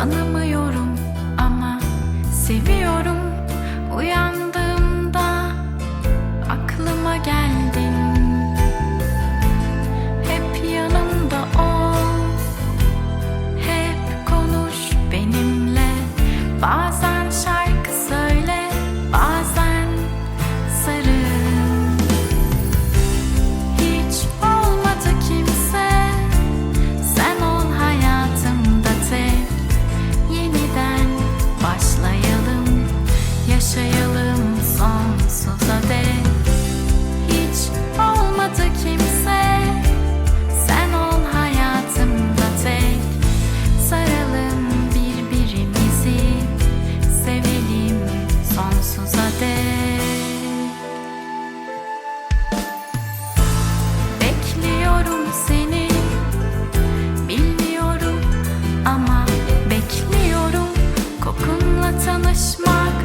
Tanımıyorum ama seviyorum. Uyan seni. Bilmiyorum ama bekliyorum. Kokunla tanışmak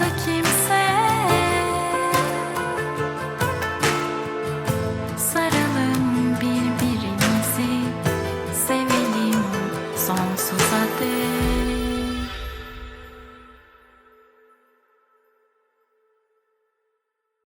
hayata Saralım birbirimizi. Sevelim sonsuza dek